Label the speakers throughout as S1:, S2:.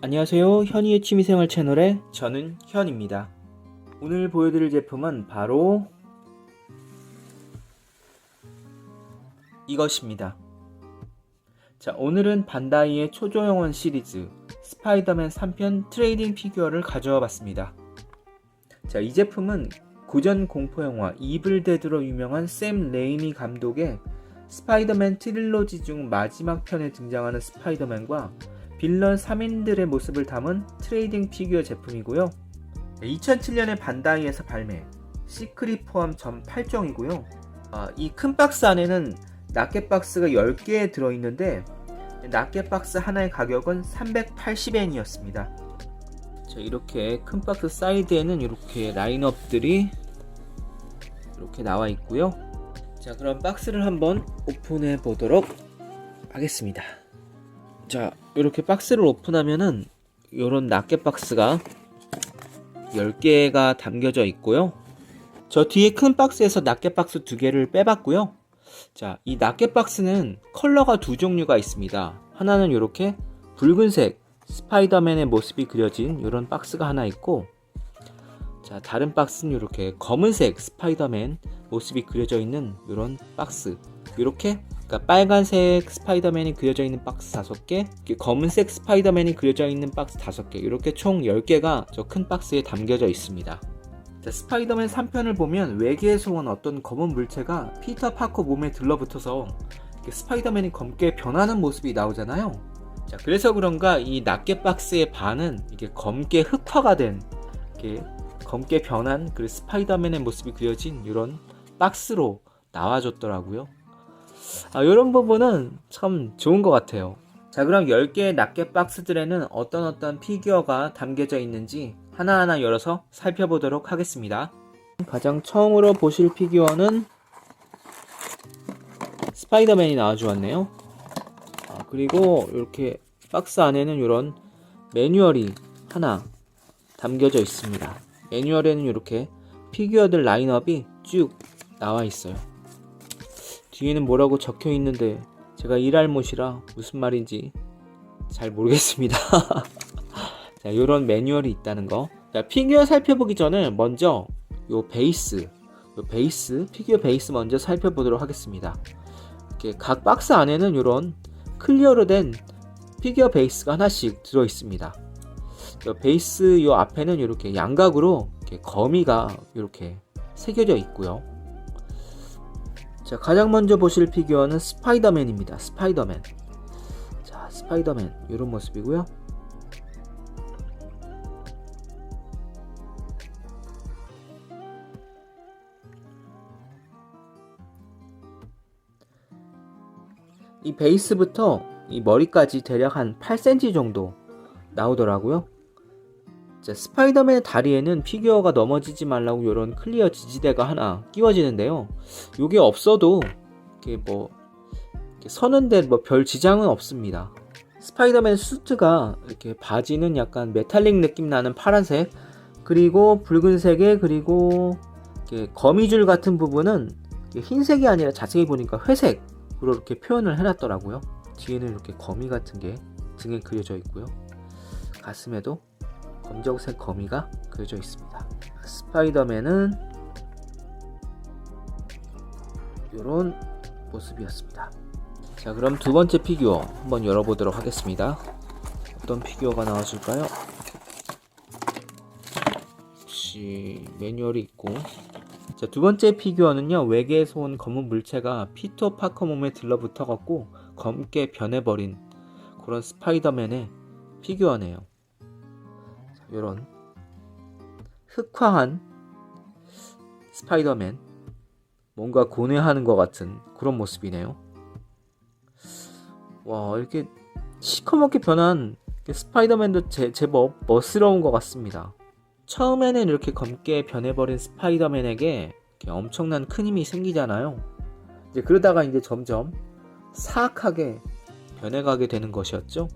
S1: 안녕하세요. 현이의 취미생활 채널의 저는 현입니다. 오늘 보여드릴 제품은 바로 이것입니다. 자, 오늘은 반다이의 초조영원 시리즈 스파이더맨 3편 트레이딩 피규어를 가져와 봤습니다. 자, 이 제품은 고전 공포 영화 이블 데드로 유명한 샘 레이미 감독의 스파이더맨 트릴로지 중 마지막 편에 등장하는 스파이더맨과 빌런 3인들의 모습을 담은 트레이딩 피규어 제품이고요. 2007년에 반다이에서 발매, 시크릿 포함 전 8종이고요. 이큰 박스 안에는 낱개 박스가 10개 들어있는데 낱개 박스 하나의 가격은 380엔이었습니다. 자, 이렇게 큰 박스 사이드에는 이렇게 라인업들이 이렇게 나와 있고요. 자, 그럼 박스를 한번 오픈해 보도록 하겠습니다. 자, 이렇게 박스를 오픈하면은 이런 낱개 박스가 10개가 담겨져 있고요. 저 뒤에 큰 박스에서 낱개 박스 두 개를 빼봤고요. 자, 이 낱개 박스는 컬러가 두 종류가 있습니다. 하나는 이렇게 붉은색 스파이더맨의 모습이 그려진 이런 박스가 하나 있고, 자, 다른 박스는 이렇게 검은색 스파이더맨 모습이 그려져 있는 이런 박스. 이렇게 그러니까 빨간색 스파이더맨이 그려져 있는 박스 5개, 검은색 스파이더맨이 그려져 있는 박스 5개, 이렇게 총 10개가 저 큰 박스에 담겨져 있습니다. 자, 스파이더맨 3편을 보면 외계에서 온 어떤 검은 물체가 피터 파커 몸에 들러붙어서 스파이더맨이 검게 변하는 모습이 나오잖아요. 자, 그래서 그런가 이 낱개 박스의 반은 이게 검게 흑화가 된 이렇게 검게 변한 그 스파이더맨의 모습이 그려진 이런 박스로 나와줬더라고요. 아, 이런 부분은 참 좋은 것 같아요. 자, 그럼 10개의 낱개 박스들에는 어떤 어떤 피규어가 담겨져 있는지 하나하나 열어서 살펴보도록 하겠습니다. 가장 처음으로 보실 피규어는 스파이더맨이 나와주었네요. 아, 그리고 이렇게 박스 안에는 이런 매뉴얼이 하나 담겨져 있습니다. 매뉴얼에는 이렇게 피규어들 라인업이 쭉 나와 있어요. 뒤에는 뭐라고 적혀 있는데 제가 일할 못이라 무슨 말인지 잘 모르겠습니다. 자, 요런 매뉴얼이 있다는 거. 자, 피규어 살펴보기 전에 먼저 요 베이스, 요 베이스, 피규어 베이스 먼저 살펴보도록 하겠습니다. 이렇게 각 박스 안에는 요런 클리어로 된 피규어 베이스가 하나씩 들어 있습니다. 요 베이스 요 앞에는 이렇게 양각으로 이렇게 거미가 이렇게 새겨져 있고요. 자, 가장 먼저 보실 피규어는 스파이더맨입니다. 스파이더맨. 자, 스파이더맨 이런 모습이고요. 이 베이스부터 이 머리까지 대략 한 8cm 정도 나오더라고요. 자, 스파이더맨의 다리에는 피규어가 넘어지지 말라고 이런 클리어 지지대가 하나 끼워지는데요. 이게 없어도 이렇게 뭐 이렇게 서는데 뭐 별 지장은 없습니다. 스파이더맨 수트가 이렇게 바지는 약간 메탈릭 느낌 나는 파란색 그리고 붉은색에 그리고 거미줄 같은 부분은 흰색이 아니라 자세히 보니까 회색으로 이렇게 표현을 해놨더라고요. 뒤에는 이렇게 거미 같은 게 등에 그려져 있고요. 가슴에도 검정색 거미가 그려져 있습니다. 스파이더맨은 이런 모습이었습니다. 자, 그럼 두 번째 피규어 한번 열어보도록 하겠습니다. 어떤 피규어가 나와줄까요? 역시 매뉴얼이 있고. 자, 두 번째 피규어는요, 외계에서 온 검은 물체가 피터 파커 몸에 들러붙어갖고 검게 변해버린 그런 스파이더맨의 피규어네요. 이런 흑화한 스파이더맨 뭔가 고뇌하는 것 같은 그런 모습이네요. 와 이렇게 시커멓게 변한 스파이더맨도 제, 제법 멋스러운 것 같습니다. 처음에는 이렇게 검게 변해버린 스파이더맨에게 엄청난 큰 힘이 생기잖아요. 이제 그러다가 이제 점점 사악하게 변해가게 되는 것이었죠.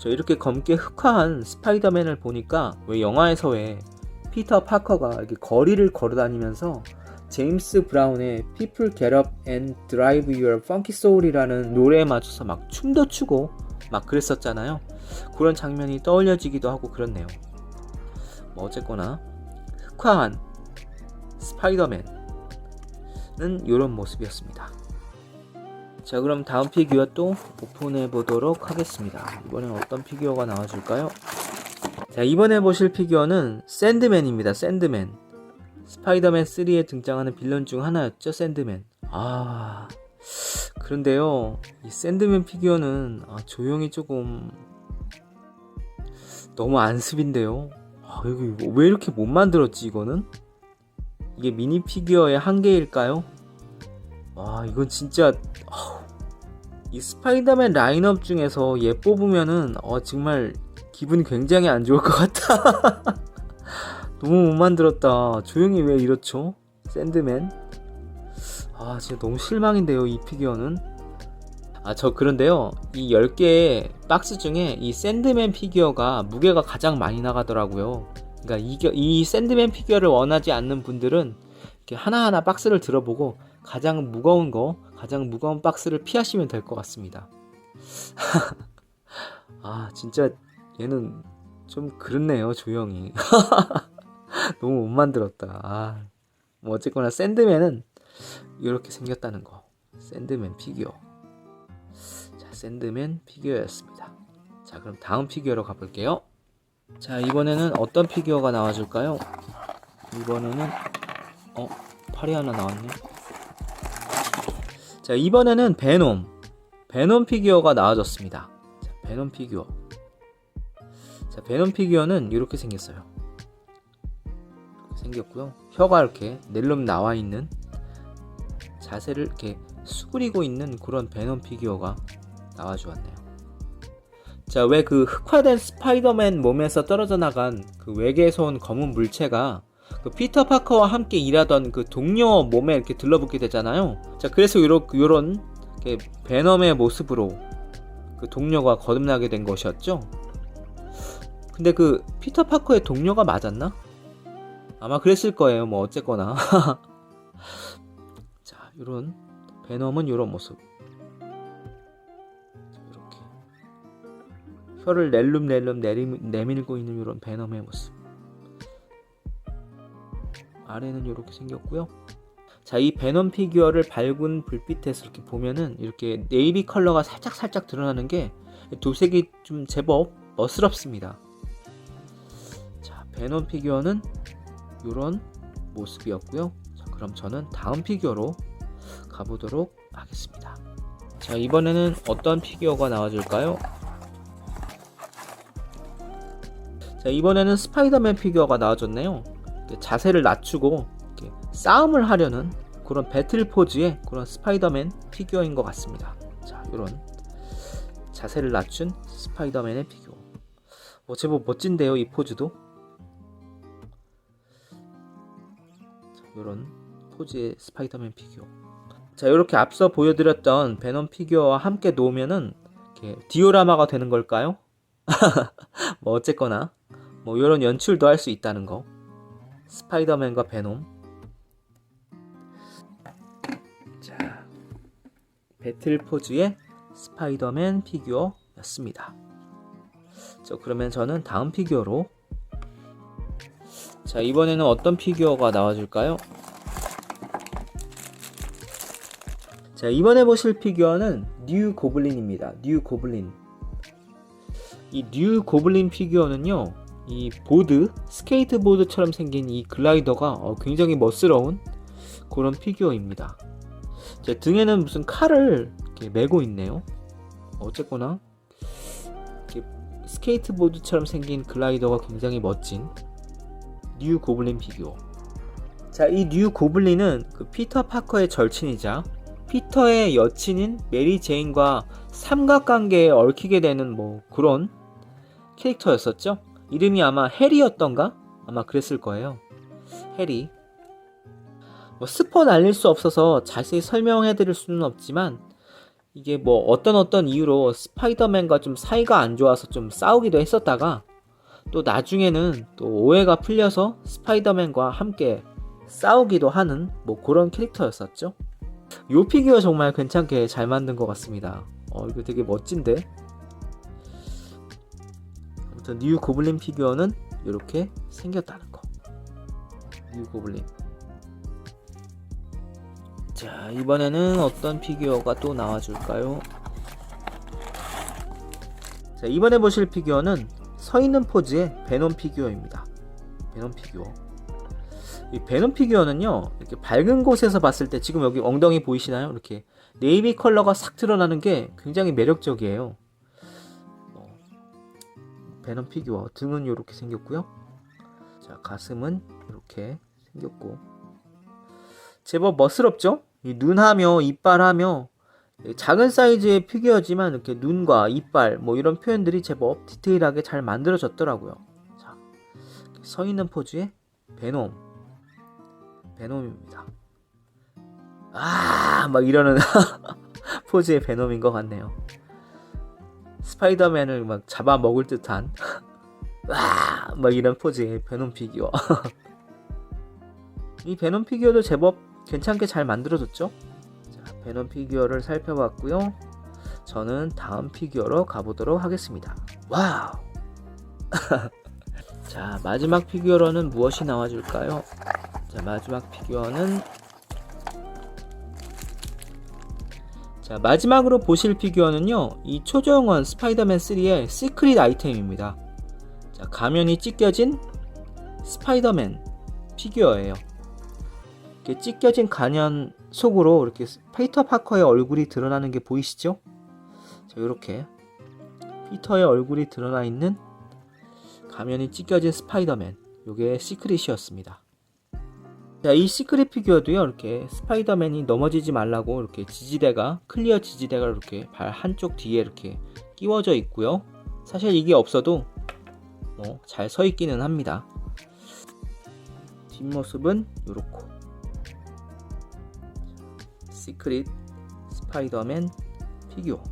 S1: 저 이렇게 검게 흑화한 스파이더맨을 보니까 왜 영화에서 왜 피터 파커가 이렇게 거리를 걸어 다니면서 제임스 브라운의 People Get Up and Drive Your Funky Soul이라는 노래에 맞춰서 막 춤도 추고 막 그랬었잖아요. 그런 장면이 떠올려지기도 하고 그렇네요. 뭐 어쨌거나 흑화한 스파이더맨은 이런 모습이었습니다. 자 그럼 다음 피규어 또 오픈해 보도록 하겠습니다. 이번엔 어떤 피규어가 나와줄까요? 자 이번에 보실 피규어는 샌드맨입니다. 샌드맨. 스파이더맨 3에 등장하는 빌런 중 하나였죠. 샌드맨. 아 그런데요 이 샌드맨 피규어는 아, 조용히 조금 너무 안습인데요. 아, 여기 왜 이렇게 못 만들었지 이거는? 이게 미니 피규어의 한계일까요? 와 이건 진짜 이 스파이더맨 라인업 중에서 얘 뽑으면은 어 정말 기분이 굉장히 안 좋을 것 같다. 너무 못 만들었다. 조용히 왜 이렇죠? 샌드맨. 아 진짜 너무 실망인데요 이 피규어는. 아 저 그런데요 이 10개의 박스 중에 이 샌드맨 피규어가 무게가 가장 많이 나가더라고요. 그러니까 이, 겨- 이 샌드맨 피규어를 원하지 않는 분들은 이렇게 하나하나 박스를 들어보고 가장 무거운 거, 가장 무거운 박스를 피하시면 될 것 같습니다. 아, 진짜 얘는 좀 그렇네요, 조용히. 너무 못 만들었다. 아, 뭐 어쨌거나 샌드맨은 이렇게 생겼다는 거. 샌드맨 피규어. 자, 샌드맨 피규어였습니다. 자, 그럼 다음 피규어로 가볼게요. 자, 이번에는 어떤 피규어가 나와줄까요? 이번에는 어, 팔이 하나 나왔네. 자, 이번에는 베놈. 베놈 피규어가 나와졌습니다. 자, 베놈 피규어. 자, 베놈 피규어는 이렇게 생겼어요. 이렇게 생겼고요. 혀가 이렇게 낼름 나와 있는 자세를 이렇게 수그리고 있는 그런 베놈 피규어가 나와 주었네요. 자, 왜 그 흑화된 스파이더맨 몸에서 떨어져 나간 그 외계에서 온 검은 물체가 그 피터 파커와 함께 일하던 그 동료 몸에 이렇게 들러붙게 되잖아요. 자, 그래서 요런, 요런 베넘의 모습으로 그 동료가 거듭나게 된 것이었죠. 근데 그 피터 파커의 동료가 맞았나? 아마 그랬을 거예요. 뭐 어쨌거나. 자, 요런 베넘은 요런 모습. 자, 이렇게 혀를 낼름낼름 내밀고 있는 요런 베넘의 모습. 아래는 이렇게 생겼고요. 자, 이 베넘 피규어를 밝은 불빛에서 이렇게 보면은 이렇게 네이비 컬러가 살짝 살짝 드러나는 게 도색이 좀 제법 멋스럽습니다. 자, 베넘 피규어는 이런 모습이었고요. 자, 그럼 저는 다음 피규어로 가보도록 하겠습니다. 자, 이번에는 어떤 피규어가 나와줄까요? 자, 이번에는 스파이더맨 피규어가 나와줬네요. 자세를 낮추고 싸움을 하려는 그런 배틀 포즈의 그런 스파이더맨 피규어인 것 같습니다. 자, 이런 자세를 낮춘 스파이더맨의 피규어. 어, 제법 멋진데요, 이 포즈도. 자, 이런 포즈의 스파이더맨 피규어. 자, 이렇게 앞서 보여드렸던 베놈 피규어와 함께 놓으면은 디오라마가 되는 걸까요? 뭐 어쨌거나 뭐 이런 연출도 할 수 있다는 거. 스파이더맨과 베놈. 자, 배틀 포즈의 스파이더맨 피규어였습니다. 자, 그러면 저는 다음 피규어로 자, 이번에는 어떤 피규어가 나와줄까요? 자, 이번에 보실 피규어는 뉴 고블린입니다. 뉴 고블린. 이 뉴 고블린 피규어는요, 이 보드, 스케이트보드처럼 생긴 이 글라이더가 어, 굉장히 멋스러운 그런 피규어입니다. 제 등에는 무슨 칼을 메고 있네요. 어쨌거나 스케이트보드처럼 생긴 글라이더가 굉장히 멋진 뉴 고블린 피규어. 자, 이 뉴 고블린은 그 피터 파커의 절친이자 피터의 여친인 메리 제인과 삼각관계에 얽히게 되는 뭐 그런 캐릭터였었죠. 이름이 아마 해리였던가? 아마 그랬을 거예요. 해리. 뭐 스포 날릴 수 없어서 자세히 설명해 드릴 수는 없지만 이게 뭐 어떤 어떤 이유로 스파이더맨과 좀 사이가 안 좋아서 좀 싸우기도 했었다가 또 나중에는 또 오해가 풀려서 스파이더맨과 함께 싸우기도 하는 뭐 그런 캐릭터였었죠. 요 피규어 정말 괜찮게 잘 만든 것 같습니다. 어, 이거 되게 멋진데? 아무튼 뉴 고블린 피규어는 이렇게 생겼다는 거. 뉴 고블린. 자, 이번에는 어떤 피규어가 또 나와줄까요? 자, 이번에 보실 피규어는 서 있는 포즈의 베놈 피규어입니다. 베놈 피규어. 이 베놈 피규어는요, 이렇게 밝은 곳에서 봤을 때 지금 여기 엉덩이 보이시나요? 이렇게 네이비 컬러가 싹 드러나는 게 굉장히 매력적이에요. 어, 베놈 피규어 등은 이렇게 생겼고요. 자, 가슴은 이렇게 생겼고 제법 멋스럽죠? 이 눈하며 이빨하며 작은 사이즈의 피규어지만 이렇게 눈과 이빨 뭐 이런 표현들이 제법 디테일하게 잘 만들어졌더라고요. 자, 서 있는 포즈의 베놈, 베놈입니다. 아, 막 이러는 포즈의 베놈인 것 같네요. 스파이더맨을 막 잡아 먹을 듯한 와, 막 이런 포즈의 베놈 피규어. 이 베놈 피규어도 제법 괜찮게 잘 만들어졌죠? 자, 베놈 피규어를 살펴봤고요. 저는 다음 피규어로 가보도록 하겠습니다. 와우! 자, 마지막 피규어로는 무엇이 나와줄까요? 자, 마지막 피규어는 자, 마지막으로 보실 피규어는요. 이 초조영원 스파이더맨 3의 시크릿 아이템입니다. 자, 가면이 찢겨진 스파이더맨 피규어예요. 이렇게 찢겨진 가면 속으로 이렇게 페이터 파커의 얼굴이 드러나는 게 보이시죠? 자, 이렇게 피터의 얼굴이 드러나 있는 가면이 찢겨진 스파이더맨. 요게 시크릿이었습니다. 자, 이 시크릿 피규어도요, 이렇게 스파이더맨이 넘어지지 말라고 이렇게 지지대가, 클리어 지지대가 이렇게 발 한쪽 뒤에 이렇게 끼워져 있고요. 사실 이게 없어도 뭐 잘 서 있기는 합니다. 뒷모습은 요렇고. 시크릿 스파이더맨 피규어.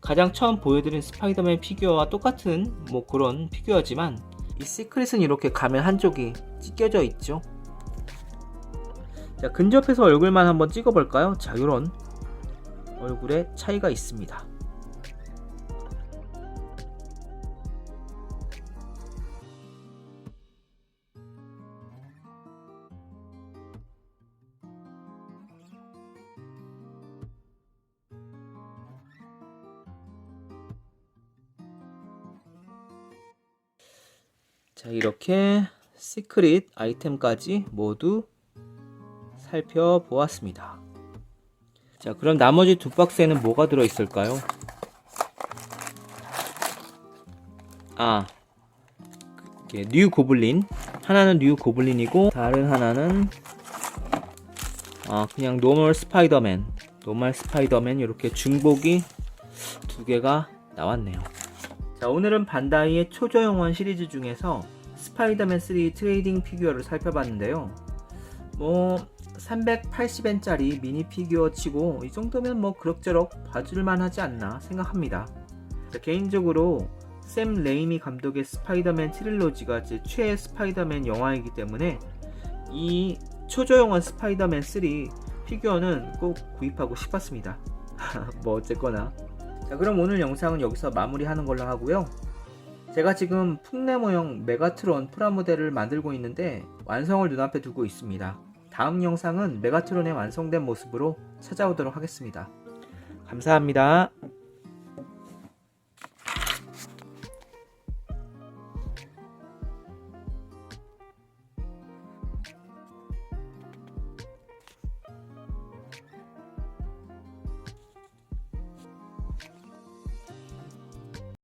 S1: 가장 처음 보여드린 스파이더맨 피규어와 똑같은 뭐 그런 피규어지만 이 시크릿은 이렇게 가면 한쪽이 찢겨져 있죠. 자, 근접해서 얼굴만 한번 찍어볼까요? 자, 요런 얼굴에 차이가 있습니다. 자, 이렇게 시크릿 아이템까지 모두 살펴보았습니다. 자, 그럼 나머지 두 박스에는 뭐가 들어 있을까요? 아, 뉴 고블린. 하나는 뉴 고블린이고 다른 하나는 아, 그냥 노멀 스파이더맨. 노멀 스파이더맨 이렇게 중복이 두 개가 나왔네요. 자, 오늘은 반다이의 초저영원 시리즈 중에서 스파이더맨 3 트레이딩 피규어를 살펴봤는데요. 뭐 380엔짜리 미니 피규어 치고 이 정도면 뭐 그럭저럭 봐줄만 하지 않나 생각합니다. 자, 개인적으로 샘 레이미 감독의 스파이더맨 트릴로지가 제 최애 스파이더맨 영화이기 때문에 이 초조영원 스파이더맨 3 피규어는 꼭 구입하고 싶었습니다. 뭐 어쨌거나 자 그럼 오늘 영상은 여기서 마무리하는 걸로 하고요. 제가 지금 풍내 모형 메가트론 프라모델을 만들고 있는데 완성을 눈앞에 두고 있습니다. 다음 영상은 메가트론의 완성된 모습으로 찾아오도록 하겠습니다. 감사합니다.